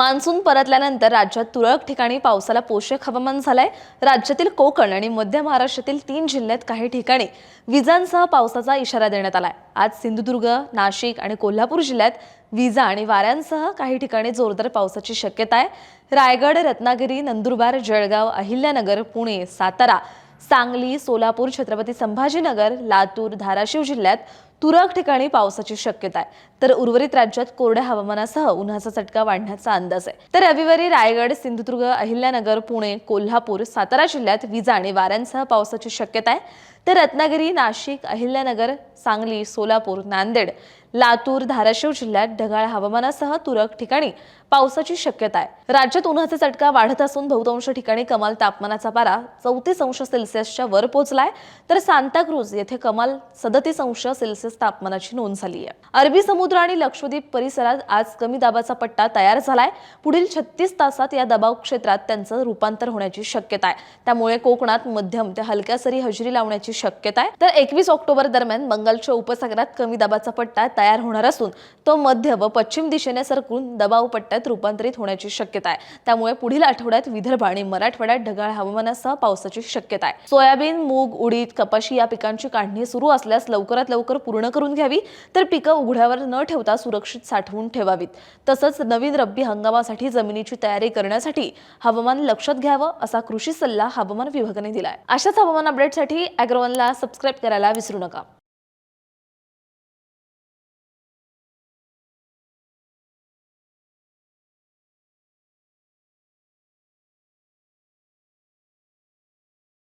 Monsoon परतल्यानंतर राज्यात तुरळक ठिकाणी पावसाला पोषक हवामान झालंय. राज्यातील कोकण आणि मध्य महाराष्ट्रातील तीन जिल्ह्यात काही ठिकाणी विजांसह पावसाचा इशारा देण्यात आलाय. आज सिंधुदुर्ग नाशिक आणि कोल्हापूर जिल्ह्यात विजा आणि वाऱ्यांसह काही ठिकाणी जोरदार पावसाची शक्यता आहे. रायगड रत्नागिरी नंदुरबार जळगाव अहिल्यानगर पुणे सातारा सांगली सोलापूर छत्रपती संभाजीनगर लातूर धाराशिव जिल्ह्यात तुरळक ठिकाणी पावसाची शक्यता आहे. तर उर्वरित राज्यात कोरड्या हवामानासह उन्हाचा चटका वाढण्याचा अंदाज आहे. तर रविवारी रायगड सिंधुदुर्ग अहिल्यानगर पुणे कोल्हापूर सातारा जिल्ह्यात विजा आणि वाऱ्यांसह पावसाची शक्यता आहे. तर रत्नागिरी नाशिक अहिल्यानगर सांगली सोलापूर नांदेड लातूर धाराशिव जिल्ह्यात ढगाळ हवामानासह तुरळक ठिकाणी पावसाची शक्यता आहे. राज्यात उन्हाचा चटका वाढत असून बहुतांश ठिकाणी कमाल तापमानाचा पारा चौतीस अंश सेल्सिअसच्या वर पोहोचलाय तर सांताक्रूज येथे कमाल सदतीस अंश सेल्सिअस तापमानाची नोंद झाली आहे. अरबी समुद्र आणि लक्षद्वीप परिसरात आज कमी दाबाचा पट्टा तयार झालाय. पुढील छत्तीस तासात या दबाव क्षेत्रात त्यांचं रूपांतर होण्याची शक्यता आहे. त्यामुळे कोकणात मध्यम ते हलक्या सरी हजेरी लावण्याची शक्यता आहे. तर एकवीस ऑक्टोबर दरम्यान बंगालच्या उपसागरात कमी दाबाचा पट्टा तयार होणार असून तो मध्य व पश्चिम दिशेने सरकून दबाव पट्ट्यात रूपांतरित होण्याची शक्यता आहे. त्यामुळे पुढील आठवड्यात विदर्भ आणि मराठवाड्यात ढगाळ हवामानासह पावसाची शक्यता आहे. सोयाबीन मूग उडीद कपाशी या पिकांची काढणी सुरू असल्यास लवकरात लवकर पूर्ण करून घ्यावी तर पिकं उघड्यावर न ठेवता सुरक्षित साठवून ठेवावीत. तसंच नवीन रब्बी हंगामासाठी जमिनीची तयारी करण्यासाठी हवामान लक्षात घ्यावं असा कृषी सल्ला हवामान विभागाने दिलाय. अशाच हवामान अपडेटसाठी अॅग्रोवनला सबस्क्राईब करायला विसरू नका.